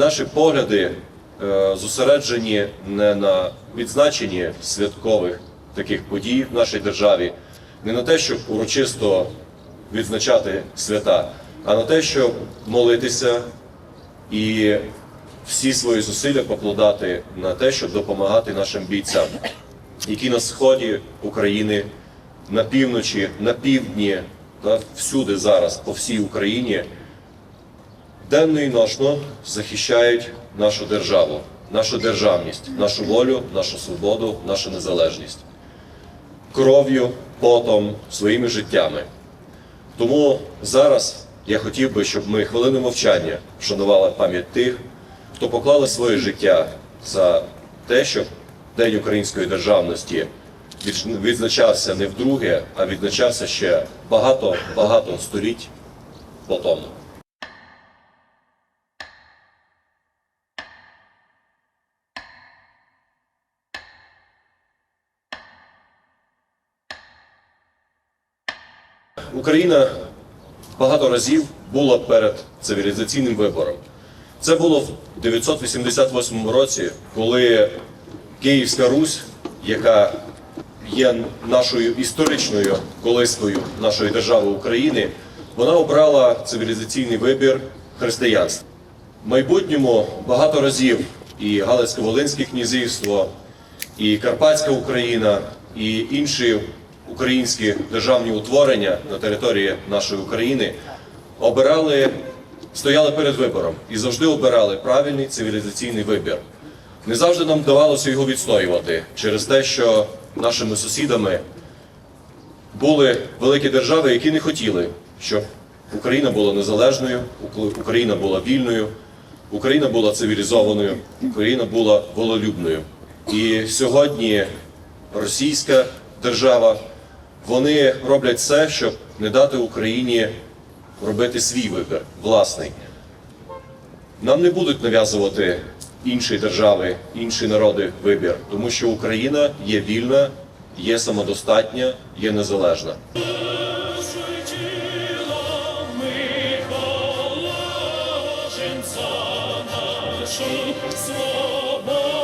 наші погляди е, зосереджені не на відзначенні святкових таких подій в нашій державі, не на те, щоб урочисто відзначати свята, а на те, щоб молитися і всі свої зусилля покладати на те, щоб допомагати нашим бійцям, які на сході України, на півночі, на півдні та всюди зараз по всій Україні денно і ночно захищають нашу державу, нашу державність, нашу волю, нашу свободу, нашу незалежність кров'ю, потом, своїми життями. Тому зараз я хотів би, щоб ми хвилину мовчання вшанували пам'ять тих, хто поклали своє життя за те, щоб День української державності відзначався не вдруге, а відзначався ще багато-багато століть по тому. Україна багато разів була перед цивілізаційним вибором. Це було в 988 році, коли Київська Русь, яка є нашою історичною колискою нашої держави України, вона обрала цивілізаційний вибір християнства. В майбутньому багато разів і Галицько-Волинське князівство, і Карпатська Україна, і інші українські державні утворення на території нашої України обирали, стояли перед вибором і завжди обирали правильний цивілізаційний вибір. Не завжди нам вдавалося його відстоювати через те, що нашими сусідами були великі держави, які не хотіли, щоб Україна була незалежною, Україна була вільною, Україна була цивілізованою, Україна була вололюбною. І сьогодні російська держава, вони роблять все, щоб не дати Україні робити свій вибір, власний. Нам не будуть нав'язувати інші держави, інші народи вибір, тому що Україна є вільна, є самодостатня, є незалежна. Нашу свободу.